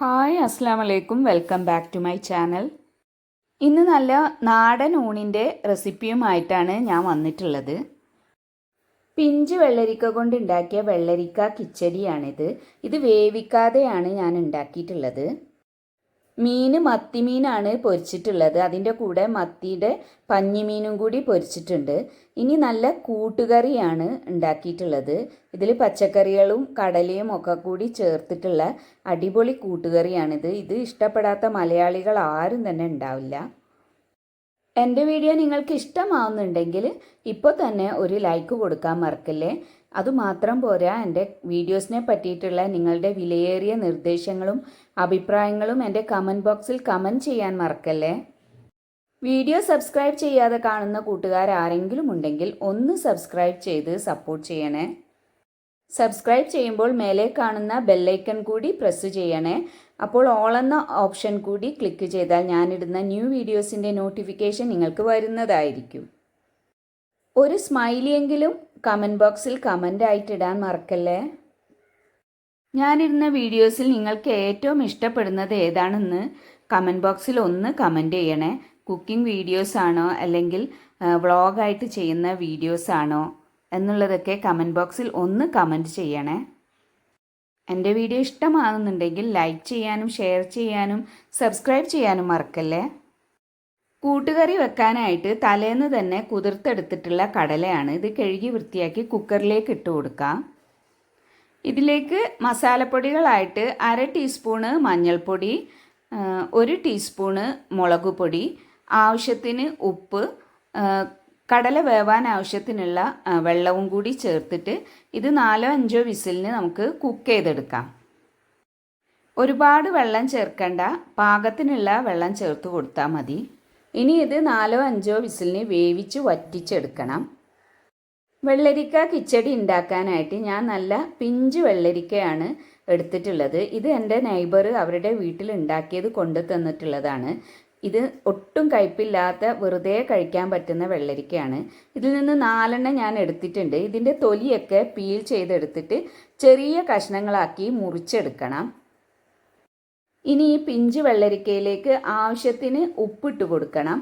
Hi അസ്സാം വലൈക്കും welcome back to my channel. ഇന്ന് നല്ല നാടൻ ഊണിന്റെ റെസിപ്പിയുമായിട്ടാണ് ഞാൻ വന്നിട്ടുള്ളത്. പിഞ്ച് വെള്ളരിക്ക കൊണ്ട് ഉണ്ടാക്കിയ വെള്ളരിക്ക കിച്ചടിയാണിത്. ഇത് വേവിക്കാതെയാണ് ഞാൻ ഉണ്ടാക്കിയിട്ടുള്ളത്. മീൻ മത്തിമീനാണ് പൊരിച്ചിട്ടുള്ളത്. അതിന്റെ കൂടെ മത്തിയുടെ പഞ്ഞിമീനും കൂടി പൊരിച്ചിട്ടുണ്ട്. ഇനി നല്ല കൂട്ടുകറിയാണ് ഉണ്ടാക്കിയിട്ടുള്ളത്. ഇതിൽ പച്ചക്കറികളും കടലയും ഒക്കെ കൂടി ചേർത്തിട്ടുള്ള അടിപൊളി കൂട്ടുകറിയാണിത്. ഇത് ഇഷ്ടപ്പെടാത്ത മലയാളികൾ ആരും തന്നെ ഉണ്ടാവില്ല. എന്റെ വീഡിയോ നിങ്ങൾക്ക് ഇഷ്ടമാവുന്നുണ്ടെങ്കിൽ ഇപ്പോൾ തന്നെ ഒരു ലൈക്ക് കൊടുക്കാൻ മറക്കല്ലേ? അതുമാത്രം പോരാ എന്റെ വീഡിയോസിനെ പറ്റിയിട്ടുള്ള നിങ്ങളുടെ വിലയേറിയ നിർദ്ദേശങ്ങളും അഭിപ്രായങ്ങളും എന്റെ കമന്റ് ബോക്സിൽ കമന്റ് ചെയ്യാൻ മറക്കല്ലേ? വീഡിയോ സബ്സ്ക്രൈബ് ചെയ്യാതെ കാണുന്ന കൂട്ടുകാർ ആരെങ്കിലും ഉണ്ടെങ്കിൽ ഒന്ന് സബ്സ്ക്രൈബ് ചെയ്ത് സപ്പോർട്ട് ചെയ്യണേ. സബ്സ്ക്രൈബ് ചെയ്യുമ്പോൾ മേലെ കാണുന്ന ബെല്ലൈക്കൺ കൂടി പ്രസ് ചെയ്യണേ. അപ്പോൾ ഓൾ എന്ന ഓപ്ഷൻ കൂടി ക്ലിക്ക് ചെയ്താൽ ഞാനിടുന്ന ന്യൂ വീഡിയോസിന്റെ നോട്ടിഫിക്കേഷൻ നിങ്ങൾക്ക് വരുന്നതായിരിക്കും. ഒരു സ്മൈലിയെങ്കിലും കമന്റ് ബോക്സിൽ കമന്റ് ആയിട്ട് ഇടാൻ മറക്കല്ലേ? ഞാനിരുന്ന വീഡിയോസിൽ നിങ്ങൾക്ക് ഏറ്റവും ഇഷ്ടപ്പെടുന്നത് ഏതാണെന്ന് കമന്റ് ബോക്സിൽ ഒന്ന് കമന്റ് ചെയ്യണേ. കുക്കിംഗ് വീഡിയോസ് ആണോ അല്ലെങ്കിൽ വ്ളോഗായിട്ട് ചെയ്യുന്ന വീഡിയോസ് ആണോ എന്നുള്ളതൊക്കെ കമന്റ് ബോക്സിൽ ഒന്ന് കമന്റ് ചെയ്യണേ. എന്റെ വീഡിയോ ഇഷ്ടമാകുന്നുണ്ടെങ്കിൽ ലൈക്ക് ചെയ്യാനും ഷെയർ ചെയ്യാനും സബ്സ്ക്രൈബ് ചെയ്യാനും മറക്കല്ലേ? കൂട്ടുകറി വെക്കാനായിട്ട് തലേന്ന് തന്നെ കുതിർത്തെടുത്തിട്ടുള്ള കടലയാണ് ഇത് കഴുകി വൃത്തിയാക്കി കുക്കറിലേക്ക് ഇട്ട് കൊടുക്കാം. ഇതിലേക്ക് മസാലപ്പൊടികളായിട്ട് അര ടീസ്പൂണ് മഞ്ഞൾപ്പൊടി ഒരു ടീസ്പൂണ് മുളക് പൊടി ആവശ്യത്തിന് ഉപ്പ് കടല വേവാൻ ആവശ്യത്തിനുള്ള വെള്ളവും കൂടി ചേർത്തിട്ട് ഇത് നാലോ അഞ്ചോ വിസിലിന് നമുക്ക് കുക്ക് ചെയ്തെടുക്കാം. ഒരുപാട് വെള്ളം ചേർക്കേണ്ട പാകത്തിനുള്ള വെള്ളം ചേർത്ത് കൊടുത്താൽ മതി. ഇനി ഇത് നാലോ അഞ്ചോ വിസിലിന് വേവിച്ച് വറ്റിച്ചെടുക്കണം. വെള്ളരിക്ക കിച്ചടി ഉണ്ടാക്കാനായിട്ട് ഞാൻ നല്ല പിഞ്ച് വെള്ളരിക്കയാണ് എടുത്തിട്ടുള്ളത്. ഇത് എന്റെ നെയ്ബർ അവരുടെ വീട്ടിൽ ഉണ്ടാക്കിയത് കൊണ്ടു തന്നിട്ടുള്ളതാണ്. ഇത് ഒട്ടും കയ്പില്ലാത്ത വെറുതെ കഴിക്കാൻ പറ്റുന്ന വെള്ളരിക്കയാണ്. ഇതിൽ നിന്ന് നാലെണ്ണം ഞാൻ എടുത്തിട്ടുണ്ട്. ഇതിന്റെ തൊലിയൊക്കെ പീൽ ചെയ്തെടുത്തിട്ട് ചെറിയ കഷ്ണങ്ങളാക്കി മുറിച്ചെടുക്കണം. ഇനി ഈ പിഞ്ച് വെള്ളരിക്കയിലേക്ക് ആവശ്യത്തിന് ഉപ്പിട്ട് കൊടുക്കണം.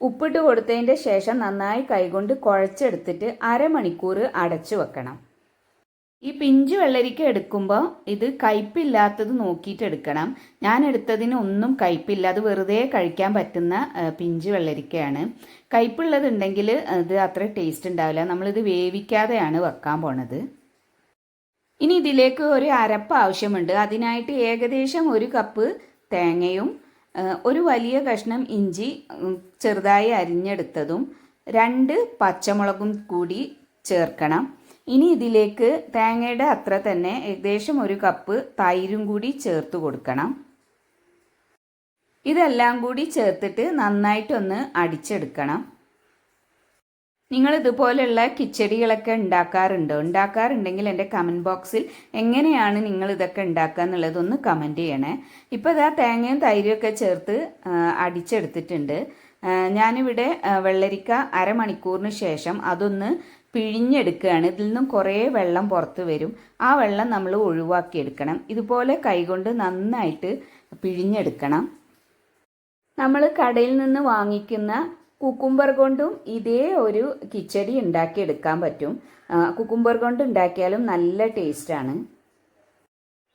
ഉപ്പിട്ട് കൊടുത്തതിന്റെ ശേഷം നന്നായി കൈകൊണ്ട് കുഴച്ചെടുത്തിട്ട് അരമണിക്കൂർ അടച്ചു വെക്കണം. ഈ പിഞ്ച് വെള്ളരിക്ക എടുക്കുമ്പോൾ ഇത് കയ്പില്ലാത്തത് നോക്കിയിട്ട് എടുക്കണം. ഞാൻ എടുത്തതിന് ഒന്നും കയ്പില്ല. അത് വെറുതെ കഴിക്കാൻ പറ്റുന്ന പിഞ്ച് വെള്ളരിക്കയാണ്. കയ്പുള്ളതുണ്ടെങ്കിൽ അത് അത്ര ടേസ്റ്റ് ഉണ്ടാവില്ല. നമ്മളിത് വേവിക്കാതെയാണ് വെക്കാൻ പോണത്. ഇനി ഇതിലേക്ക് ഒരു അരപ്പ് ആവശ്യമുണ്ട്. അതിനായിട്ട് ഏകദേശം ഒരു കപ്പ് തേങ്ങയും ഒരു വലിയ കഷ്ണം ഇഞ്ചി ചെറുതായി അരിഞ്ഞെടുത്തതും രണ്ട് പച്ചമുളകും കൂടി ചേർക്കണം. ഇനി ഇതിലേക്ക് തേങ്ങയുടെ അത്ര തന്നെ ഏകദേശം ഒരു കപ്പ് തൈരും കൂടി ചേർത്ത് കൊടുക്കണം. ഇതെല്ലാം കൂടി ചേർത്തിട്ട് നന്നായിട്ടൊന്ന് അടിച്ചെടുക്കണം. നിങ്ങൾ ഇതുപോലെയുള്ള കിച്ചടികളൊക്കെ ഉണ്ടാക്കാറുണ്ടോ? ഉണ്ടാക്കാറുണ്ടെങ്കിൽ എന്റെ കമന്റ് ബോക്സിൽ എങ്ങനെയാണ് നിങ്ങൾ ഇതൊക്കെ ഉണ്ടാക്കുക എന്നുള്ളതൊന്ന് കമന്റ് ചെയ്യണേ. ഇപ്പോൾ ഇതാ തേങ്ങയും തൈരും ചേർത്ത് അടിച്ചെടുത്തിട്ടുണ്ട്. ഞാനിവിടെ വെള്ളരിക്ക അരമണിക്കൂറിന് ശേഷം അതൊന്ന് പിഴിഞ്ഞെടുക്കുകയാണ്. ഇതിൽ നിന്നും കുറേ വെള്ളം പുറത്ത് വരും. ആ വെള്ളം നമ്മൾ ഒഴിവാക്കിയെടുക്കണം. ഇതുപോലെ കൈകൊണ്ട് നന്നായിട്ട് പിഴിഞ്ഞെടുക്കണം. നമ്മൾ കടയിൽ നിന്ന് വാങ്ങിക്കുന്ന കുക്കുംബർ കൊണ്ടും ഇതേ ഒരു കിച്ചടി ഉണ്ടാക്കിയെടുക്കാൻ പറ്റും. കുക്കുംബർ കൊണ്ട് ഉണ്ടാക്കിയാലും നല്ല ടേസ്റ്റാണ്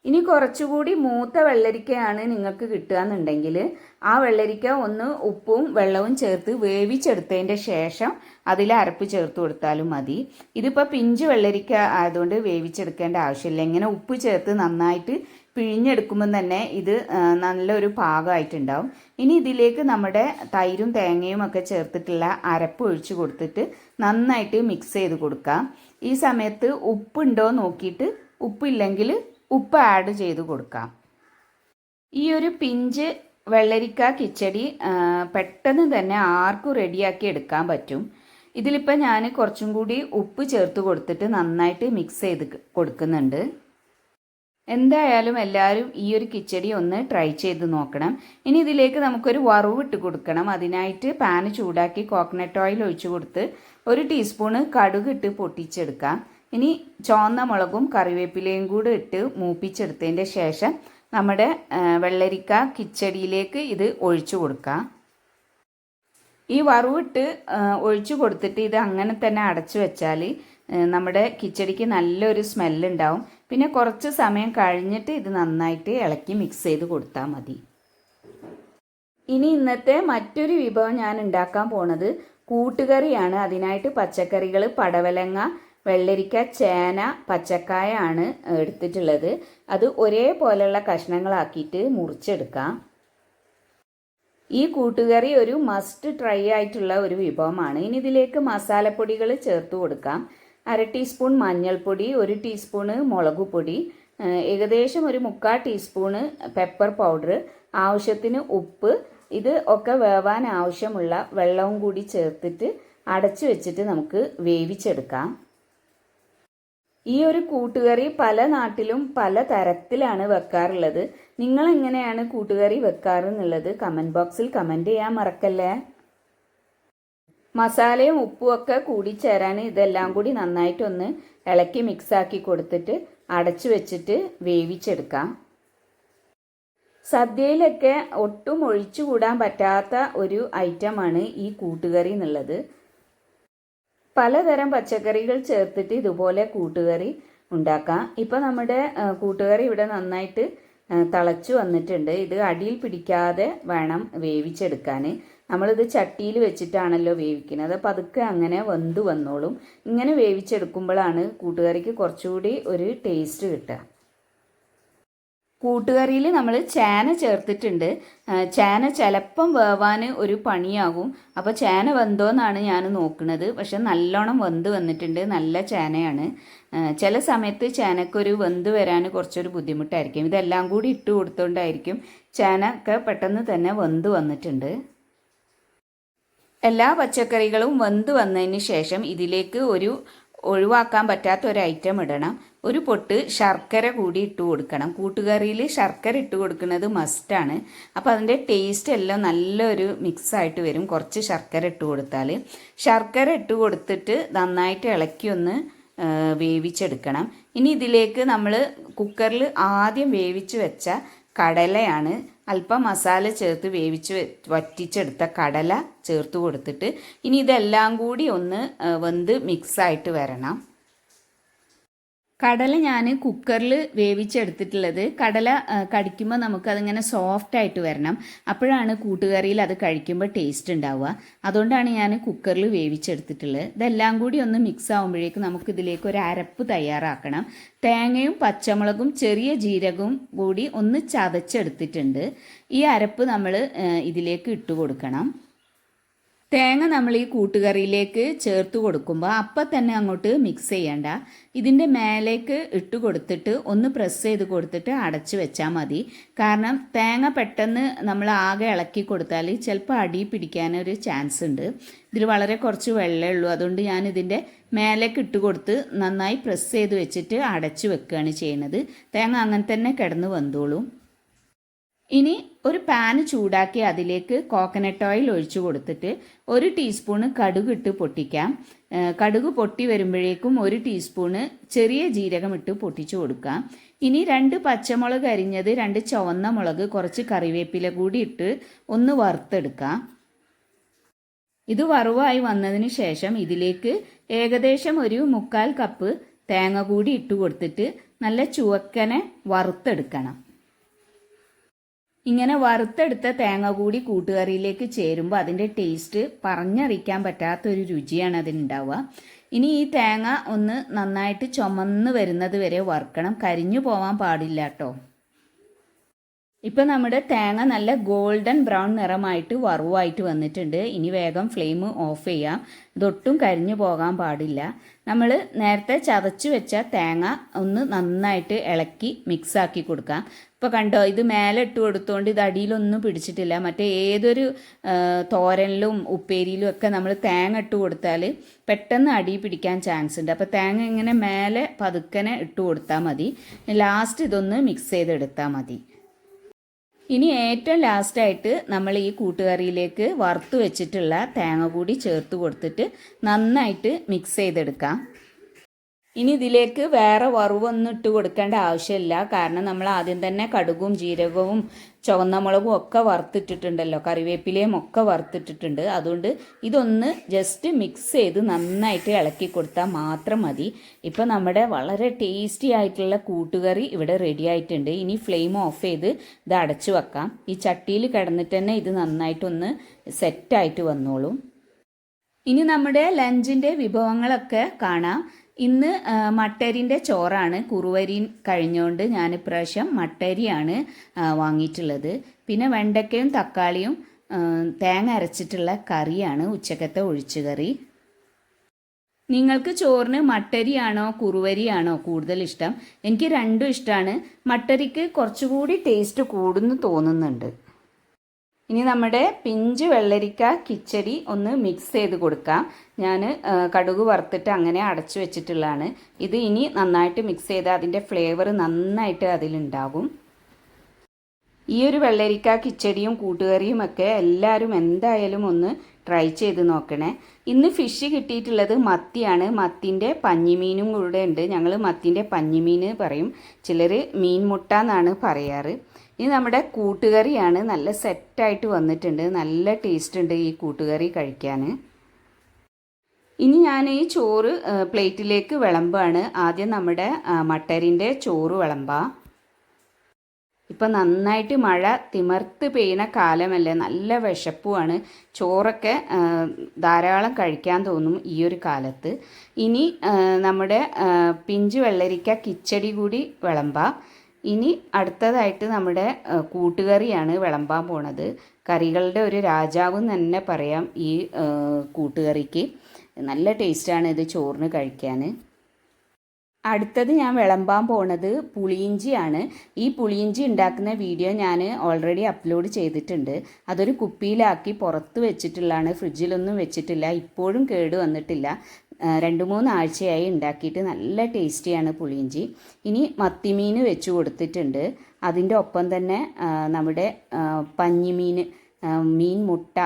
ഇനി കുറച്ചുകൂടി മൂത്ത വെള്ളരിക്കയാണ് നിങ്ങൾക്ക് കിട്ടുക എന്നുണ്ടെങ്കിൽ ആ വെള്ളരിക്ക ഒന്ന് ഉപ്പും വെള്ളവും ചേർത്ത് വേവിച്ചെടുത്തതിന്റെ ശേഷം അതിൽ അരപ്പ് ചേർത്ത് കൊടുത്താലും മതി. ഇതിപ്പോൾ പിഞ്ച് വെള്ളരിക്ക ആയതുകൊണ്ട് വേവിച്ചെടുക്കേണ്ട ആവശ്യമില്ല. ഇങ്ങനെ ഉപ്പ് ചേർത്ത് നന്നായിട്ട് പിഴിഞ്ഞെടുക്കുമ്പോൾ തന്നെ ഇത് നല്ലൊരു പാകമായിട്ടുണ്ടാവും. ഇനി ഇതിലേക്ക് നമ്മുടെ തൈരും തേങ്ങയും ഒക്കെ ചേർത്തിട്ടുള്ള അരപ്പ് ഒഴിച്ച് കൊടുത്തിട്ട് നന്നായിട്ട് മിക്സ് ചെയ്ത് കൊടുക്കാം. ഈ സമയത്ത് ഉപ്പുണ്ടോ നോക്കിയിട്ട് ഉപ്പില്ലെങ്കിൽ ഉപ്പ് ആഡ് ചെയ്ത് കൊടുക്കാം. ഈ ഒരു പിഞ്ച് വെള്ളരിക്ക കിച്ചടി പെട്ടെന്ന് തന്നെ ആർക്കും റെഡിയാക്കി എടുക്കാൻ പറ്റും. ഇതിലിപ്പോൾ ഞാൻ കുറച്ചും കൂടി ഉപ്പ് ചേർത്ത് കൊടുത്തിട്ട് നന്നായിട്ട് മിക്സ് ചെയ്ത് കൊടുക്കുന്നുണ്ട്. എന്തായാലും എല്ലാവരും ഈ ഒരു കിച്ചടി ഒന്ന് ട്രൈ ചെയ്ത് നോക്കണം. ഇനി ഇതിലേക്ക് നമുക്കൊരു വറവ് ഇട്ട് കൊടുക്കണം. അതിനായിട്ട് പാന് ചൂടാക്കി കോക്കനട്ട് ഓയിൽ ഒഴിച്ചു കൊടുത്ത് ഒരു ടീസ്പൂണ് കടുക് ഇട്ട് പൊട്ടിച്ചെടുക്കാം. ഇനി ചുവന്ന മുളകും കറിവേപ്പിലയും കൂടെ ഇട്ട് മൂപ്പിച്ചെടുത്തതിന്റെ ശേഷം നമ്മുടെ വെള്ളരിക്ക കിച്ചടിയിലേക്ക് ഇത് ഒഴിച്ചു കൊടുക്കാം. ഈ വറവിട്ട് ഒഴിച്ചു കൊടുത്തിട്ട് ഇത് അങ്ങനെ തന്നെ അടച്ചു വെച്ചാൽ നമ്മുടെ കിച്ചടിക്ക് നല്ലൊരു സ്മെല്ലുണ്ടാവും. പിന്നെ കുറച്ച് സമയം കഴിഞ്ഞിട്ട് ഇത് നന്നായിട്ട് ഇളക്കി മിക്സ് ചെയ്ത് കൊടുത്താൽ മതി. ഇനി ഇന്നത്തെ മറ്റൊരു വിഭവം ഞാൻ ഉണ്ടാക്കാൻ പോണത് കൂട്ടുകറിയാണ്. അതിനായിട്ട് പച്ചക്കറികൾ പടവലങ്ങ വെള്ളരിക്ക ചേന പച്ചക്കായ ആണ് എടുത്തിട്ടുള്ളത്. അത് ഒരേപോലെയുള്ള കഷ്ണങ്ങളാക്കിയിട്ട് മുറിച്ചെടുക്കാം. ഈ കൂട്ടുകറി ഒരു മസ്റ്റ് ട്രൈ ആയിട്ടുള്ള ഒരു വിഭവമാണ്. ഇനി ഇതിലേക്ക് മസാലപ്പൊടികൾ ചേർത്ത് കൊടുക്കാം. അര ടീസ്പൂൺ മഞ്ഞൾപ്പൊടി ഒരു ടീസ്പൂണ് മുളക് പൊടി ഏകദേശം ഒരു മുക്കാൽ ടീസ്പൂണ് പെപ്പർ പൗഡർ ആവശ്യത്തിന് ഉപ്പ് ഇത് ഒക്കെ വേവാൻ ആവശ്യമുള്ള വെള്ളവും കൂടി ചേർത്തിട്ട് അടച്ചു വെച്ചിട്ട് നമുക്ക് വേവിച്ചെടുക്കാം. ഈ ഒരു കൂട്ടുകറി പല നാട്ടിലും പല തരത്തിലാണ് വെക്കാറുള്ളത്. നിങ്ങൾ എങ്ങനെയാണ് കൂട്ടുകറി വെക്കാറ് എന്നുള്ളത് കമന്റ് ബോക്സിൽ കമന്റ് ചെയ്യാൻ മറക്കല്ലേ? മസാലയും ഉപ്പും ഒക്കെ കൂടി ചേരാൻ ഇതെല്ലാം കൂടി നന്നായിട്ടൊന്ന് ഇളക്കി മിക്സാക്കി കൊടുത്തിട്ട് അടച്ചു വെച്ചിട്ട് വേവിച്ചെടുക്കാം. സദ്യയിലൊക്കെ ഒട്ടും ഒഴിച്ചുകൂടാൻ പറ്റാത്ത ഒരു ഐറ്റമാണ് ഈ കൂട്ടുകറി എന്നുള്ളത്. പലതരം പച്ചക്കറികൾ ചേർത്തിട്ട് ഇതുപോലെ കൂട്ടുകറി ഉണ്ടാക്കാം. ഇപ്പോൾ നമ്മുടെ കൂട്ടുകറി ഇവിടെ നന്നായിട്ട് തിളച്ചു വന്നിട്ടുണ്ട്. ഇത് അടിയിൽ പിടിക്കാതെ വേണം വേവിച്ചെടുക്കാൻ നമ്മളിത് ചട്ടിയിൽ വെച്ചിട്ടാണല്ലോ വേവിക്കുന്നത്. അപ്പം അതൊക്കെ അങ്ങനെ വെന്ത് വന്നോളും. ഇങ്ങനെ വേവിച്ചെടുക്കുമ്പോഴാണ് കൂട്ടുകറിക്ക് കുറച്ചുകൂടി ഒരു ടേസ്റ്റ് കിട്ടുക. കൂട്ടുകറിയിൽ നമ്മൾ ചേന ചേർത്തിട്ടുണ്ട്. ചേന ചിലപ്പം വേവാൻ ഒരു പണിയാകും. അപ്പോൾ ചേന വെന്തോന്നാണ് ഞാൻ നോക്കുന്നത്. പക്ഷെ നല്ലോണം വെന്ത് വന്നിട്ടുണ്ട്. നല്ല ചേനയാണ്. ചില സമയത്ത് ചേനക്കൊരു വെന്ത് വരാൻ കുറച്ചൊരു ബുദ്ധിമുട്ടായിരിക്കും. ഇതെല്ലാം കൂടി ഇട്ട് കൊടുത്തോണ്ടായിരിക്കും ചേന ഒക്കെ പെട്ടെന്ന് തന്നെ വെന്ത് വന്നിട്ടുണ്ട്. എല്ലാ പച്ചക്കറികളും വെന്ത് വന്നതിന് ശേഷം ഇതിലേക്ക് ഒരു ഒഴിവാക്കാൻ പറ്റാത്ത ഒരു ഐറ്റം ഇടണം. ഒരു പൊട്ട് ശർക്കര കൂടി ഇട്ട് കൊടുക്കണം. കൂട്ടുകറിയിൽ ശർക്കര ഇട്ട് കൊടുക്കുന്നത് മസ്റ്റാണ് അപ്പോൾ അതിന്റെ ടേസ്റ്റ് എല്ലാം നല്ലൊരു മിക്സ് ആയിട്ട് വരും. കുറച്ച് ശർക്കര ഇട്ട് കൊടുത്താൽ. ശർക്കര ഇട്ട് കൊടുത്തിട്ട് നന്നായിട്ട് ഇളക്കി ഒന്ന് വേവിച്ചെടുക്കണം. ഇനി ഇതിലേക്ക് നമ്മൾ കുക്കറിൽ ആദ്യം വേവിച്ച് വെച്ച കടലയാണ് അല്പം മസാല ചേർത്ത് വേവിച്ച് വറ്റിച്ചെടുത്ത കടല ചേർത്ത് കൊടുത്തിട്ട് ഇനി ഇതെല്ലാം കൂടി ഒന്ന് വെന്ത് മിക്സായിട്ട് വരണം. കടല ഞാൻ കുക്കറിൽ വേവിച്ചെടുത്തിട്ടുള്ളത്. കടല കടിക്കുമ്പോൾ നമുക്ക് നമുക്കതിങ്ങനെ സോഫ്റ്റ് ആയിട്ട് വരണം. അപ്പോഴാണ് കൂട്ടുകറിയിൽ അത് കഴിക്കുമ്പോൾ ടേസ്റ്റ് ഉണ്ടാവുക. അതുകൊണ്ടാണ് ഞാൻ കുക്കറിൽ വേവിച്ചെടുത്തിട്ടുള്ളത്. ഇതെല്ലാം കൂടി ഒന്ന് മിക്സ് ആകുമ്പോഴേക്ക് നമുക്ക് ഇതിലേക്ക് ഒരു അരപ്പ് തയ്യാറാക്കണം. തേങ്ങയും പച്ചമുളകും ചെറിയ ജീരകവും കൂടി ഒന്ന് ചതച്ചെടുത്തിട്ടുണ്ട്. ഈ അരപ്പ് നമ്മൾ ഇതിലേക്ക് ഇട്ട് കൊടുക്കണം. തേങ്ങ നമ്മൾ ഈ കൂട്ടുകറിയിലേക്ക് ചേർത്ത് കൊടുക്കുമ്പോൾ അപ്പം തന്നെ അങ്ങോട്ട് മിക്സ് ചെയ്യണ്ട. ഇതിന്റെ മേലേക്ക് ഇട്ട് കൊടുത്തിട്ട് ഒന്ന് പ്രസ് ചെയ്ത് കൊടുത്തിട്ട് അടച്ച് വെച്ചാൽ മതി. കാരണം തേങ്ങ പെട്ടെന്ന് നമ്മൾ ആകെ ഇളക്കി കൊടുത്താൽ ചിലപ്പോൾ അടി പിടിക്കാനൊരു ചാൻസ് ഉണ്ട്. ഇതിൽ വളരെ കുറച്ച് വെള്ളമേ ഉള്ളൂ. അതുകൊണ്ട് ഞാൻ ഇതിന്റെ മേലേക്ക് ഇട്ട് കൊടുത്ത് നന്നായി പ്രസ് ചെയ്ത് വെച്ചിട്ട് അടച്ച് വെക്കുകയാണ് ചെയ്യുന്നത്. തേങ്ങ അങ്ങനെ തന്നെ കിടന്ന് വന്നോളും ഇനി ഒരു പാന് ചൂടാക്കി അതിലേക്ക് കോക്കനട്ട് ഓയിൽ ഒഴിച്ചു കൊടുത്തിട്ട് ഒരു ടീസ്പൂണ് കടുക് ഇട്ട് പൊട്ടിക്കാം. കടുക് പൊട്ടി വരുമ്പോഴേക്കും ഒരു ടീസ്പൂണ് ചെറിയ ജീരകം ഇട്ട് പൊട്ടിച്ചു കൊടുക്കാം. ഇനി രണ്ട് പച്ചമുളക് അരിഞ്ഞത് രണ്ട് ചുവന്ന മുളക് കുറച്ച് കറിവേപ്പില കൂടി ഇട്ട് ഒന്ന് വറുത്തെടുക്കാം. ഇത് വറവായി വന്നതിന് ശേഷം ഇതിലേക്ക് ഏകദേശം ഒരു മുക്കാൽ കപ്പ് തേങ്ങ കൂടി ഇട്ട് കൊടുത്തിട്ട് നല്ല ചുവക്കനെ വറുത്തെടുക്കണം. ഇങ്ങനെ വറുത്തെടുത്ത തേങ്ങ കൂടി കൂട്ടുകറിയിലേക്ക് ചേരുമ്പോൾ അതിന്റെ ടേസ്റ്റ് പറഞ്ഞറിയിക്കാൻ പറ്റാത്തൊരു രുചിയാണ് അതിനുണ്ടാവുക. ഇനി ഈ തേങ്ങ ഒന്ന് നന്നായിട്ട് ചുമന്ന് വരുന്നത് വരെ വറുക്കണം. കരിഞ്ഞു പോവാൻ പാടില്ല കേട്ടോ. ഇപ്പം നമ്മുടെ തേങ്ങ നല്ല ഗോൾഡൻ ബ്രൗൺ നിറമായിട്ട് വറുവായിട്ട് വന്നിട്ടുണ്ട്. ഇനി വേഗം ഫ്ലെയിം ഓഫ് ചെയ്യാം. ഇതൊട്ടും കരിഞ്ഞു പോകാൻ പാടില്ല. നമ്മൾ നേരത്തെ ചതച്ച് വെച്ച തേങ്ങ ഒന്ന് നന്നായിട്ട് ഇളക്കി മിക്സാക്കി കൊടുക്കാം. ഇപ്പോൾ കണ്ടോ ഇത് മേലെ ഇട്ട് കൊടുത്തോണ്ട് ഇത് അടിയിലൊന്നും പിടിച്ചിട്ടില്ല. മറ്റേ ഏതൊരു തോരനിലും ഉപ്പേരിയിലും ഒക്കെ നമ്മൾ തേങ്ങ ഇട്ട് കൊടുത്താൽ പെട്ടെന്ന് അടി പിടിക്കാൻ ചാൻസ് ഉണ്ട്. അപ്പോൾ തേങ്ങ ഇങ്ങനെ മേലെ പതുക്കനെ ഇട്ട് കൊടുത്താൽ മതി. ലാസ്റ്റ് ഇതൊന്ന് മിക്സ് ചെയ്തെടുത്താൽ മതി. ഇനി ഏറ്റവും ലാസ്റ്റായിട്ട് നമ്മൾ ഈ കൂട്ടുകറിയിലേക്ക് വറുത്ത് വെച്ചിട്ടുള്ള തേങ്ങ കൂടി ചേർത്ത് കൊടുത്തിട്ട് നന്നായിട്ട് മിക്സ് ചെയ്തെടുക്കാം. ഇനി ഇതിലേക്ക് വേറെ വറവൊന്നും ഇട്ട് കൊടുക്കേണ്ട ആവശ്യമില്ല. കാരണം നമ്മൾ ആദ്യം തന്നെ കടുകും ജീരകവും ചുവന്ന മുളകും ഒക്കെ വറുത്തിട്ടിട്ടുണ്ടല്ലോ. കറിവേപ്പിലയും ഒക്കെ വറുത്തിട്ടിട്ടുണ്ട്. അതുകൊണ്ട് ഇതൊന്ന് ജസ്റ്റ് മിക്സ് ചെയ്ത് നന്നായിട്ട് ഇളക്കി കൊടുത്താൽ മാത്രം മതി. ഇപ്പം നമ്മുടെ വളരെ ടേസ്റ്റി ആയിട്ടുള്ള കൂട്ടുകറി ഇവിടെ റെഡി ആയിട്ടുണ്ട്. ഇനി ഫ്ലെയിം ഓഫ് ചെയ്ത് ഇത് അടച്ചു വെക്കാം. ഈ ചട്ടിയിൽ കിടന്നിട്ട് തന്നെ ഇത് നന്നായിട്ടൊന്ന് സെറ്റായിട്ട് വന്നോളും. ഇനി നമ്മുടെ ലഞ്ചിന്റെ വിഭവങ്ങളൊക്കെ കാണാം. ഇന്ന് മട്ടരിന്റെ ചോറാണ്. കുറുവരി കഴിഞ്ഞുകൊണ്ട് ഞാൻ ഇപ്രാവശ്യം മട്ടരിയാണ് വാങ്ങിയിട്ടുള്ളത്. പിന്നെ വെണ്ടയ്ക്കയും തക്കാളിയും തേങ്ങ അരച്ചിട്ടുള്ള കറിയാണ് ഉച്ചക്കത്തെ ഒഴിച്ചുകറി. നിങ്ങൾക്ക് ചോറിന് മട്ടരിയാണോ കുറുവരിയാണോ കൂടുതൽ ഇഷ്ടം? എനിക്ക് രണ്ടും ഇഷ്ടമാണ് മട്ടരിക്ക് കുറച്ചുകൂടി ടേസ്റ്റ് കൂടുന്നു തോന്നുന്നുണ്ട്. ഇനി നമ്മുടെ പിഞ്ച് വെള്ളരിക്ക കിച്ചടി ഒന്ന് മിക്സ് ചെയ്ത് കൊടുക്കാം. ഞാൻ കടുക് വറുത്തിട്ട് അങ്ങനെ അടച്ചു വെച്ചിട്ടുള്ളതാണ്. ഇത് ഇനി നന്നായിട്ട് മിക്സ് ചെയ്ത് അതിന്റെ ഫ്ലേവർ നന്നായിട്ട് അതിലുണ്ടാകും ഈ ഒരു വെള്ളരിക്ക കിച്ചടിയും കൂട്ടുകറിയും ഒക്കെ എല്ലാവരും എന്തായാലും ഒന്ന് ട്രൈ ചെയ്ത് നോക്കണേ. ഇന്ന് ഫിഷ് കിട്ടിയിട്ടുള്ളത് മത്തിയാണ്. മത്തിന്റെ പഞ്ഞിമീനും കൂടെ ഉണ്ട്. ഞങ്ങൾ മത്തിന്റെ പഞ്ഞിമീൻ പറയും. ചിലർ മീൻ മുട്ട എന്നാണ് പറയാറ്. ഇനി നമ്മുടെ കൂട്ടുകറിയാണ് നല്ല സെറ്റായിട്ട് വന്നിട്ടുണ്ട്. നല്ല ടേസ്റ്റ് ഉണ്ട് ഈ കൂട്ടുകറി കഴിക്കാൻ ഇനി ഞാൻ ഈ ചോറ് പ്ലേറ്റിലേക്ക് വിളമ്പാണ്. ആദ്യം നമ്മുടെ മട്ടരിന്റെ ചോറ് വിളമ്പാം. ഇപ്പം നന്നായിട്ട് മഴ തിമർത്ത് പെയ്യുന്ന കാലമല്ലേ നല്ല വിശപ്പുമാണ് ചോറൊക്കെ ധാരാളം കഴിക്കാൻ തോന്നും ഈ ഒരു കാലത്ത്. ഇനി നമ്മുടെ പിഞ്ച് വെള്ളരിക്ക കിച്ചടി കൂടി വിളമ്പാം. ഇനി അടുത്തതായിട്ട് നമ്മുടെ കൂട്ടുകറിയാണ് വിളമ്പാൻ പോണത്. കറികളുടെ ഒരു രാജാവ് തന്നെ പറയാം ഈ കൂട്ടുകറിക്ക്. നല്ല ടേസ്റ്റാണ് ഇത് ചോറിന് കഴിക്കാൻ അടുത്തത് ഞാൻ വിളമ്പാൻ പോണത് പുളിയിഞ്ചിയാണ്. ഈ പുളിയിഞ്ചി ഉണ്ടാക്കുന്ന വീഡിയോ ഞാൻ ഓൾറെഡി അപ്ലോഡ് ചെയ്തിട്ടുണ്ട്. അതൊരു കുപ്പിയിലാക്കി പുറത്ത് വെച്ചിട്ടുള്ളതാണ് ഫ്രിഡ്ജിലൊന്നും വെച്ചിട്ടില്ല ഇപ്പോഴും കേട് വന്നിട്ടില്ല. രണ്ട് മൂന്ന് ആഴ്ചയായി ഉണ്ടാക്കിയിട്ട് നല്ല ടേസ്റ്റിയാണ് പുളിയിഞ്ചി. ഇനി മത്തിമീൻ വെച്ച് കൊടുത്തിട്ടുണ്ട്. അതിന്റെ ഒപ്പം തന്നെ നമ്മുടെ പഞ്ഞിമീൻ മീൻ മുട്ട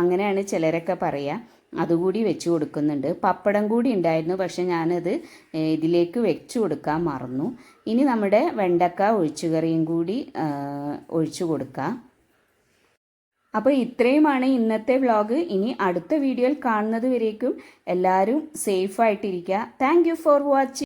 അങ്ങനെയാണ് ചിലരൊക്കെ പറയുക അതുകൂടി വെച്ച് കൊടുക്കുന്നുണ്ട്. പപ്പടം കൂടി ഉണ്ടായിരുന്നു പക്ഷെ ഞാനത് ഇതിലേക്ക് വെച്ച് കൊടുക്കാൻ മറന്നു. ഇനി നമ്മുടെ വെണ്ടക്ക ഒഴിച്ചുകറിയും കൂടി ഒഴിച്ചു കൊടുക്കാം. അപ്പോൾ ഇത്രയുമാണ് ഇന്നത്തെ വ്ളോഗ് ഇനി അടുത്ത വീഡിയോയിൽ കാണുന്നത് വരേക്കും എല്ലാവരും സേഫായിട്ടിരിക്കുക താങ്ക് യു ഫോർ വാച്ചിങ്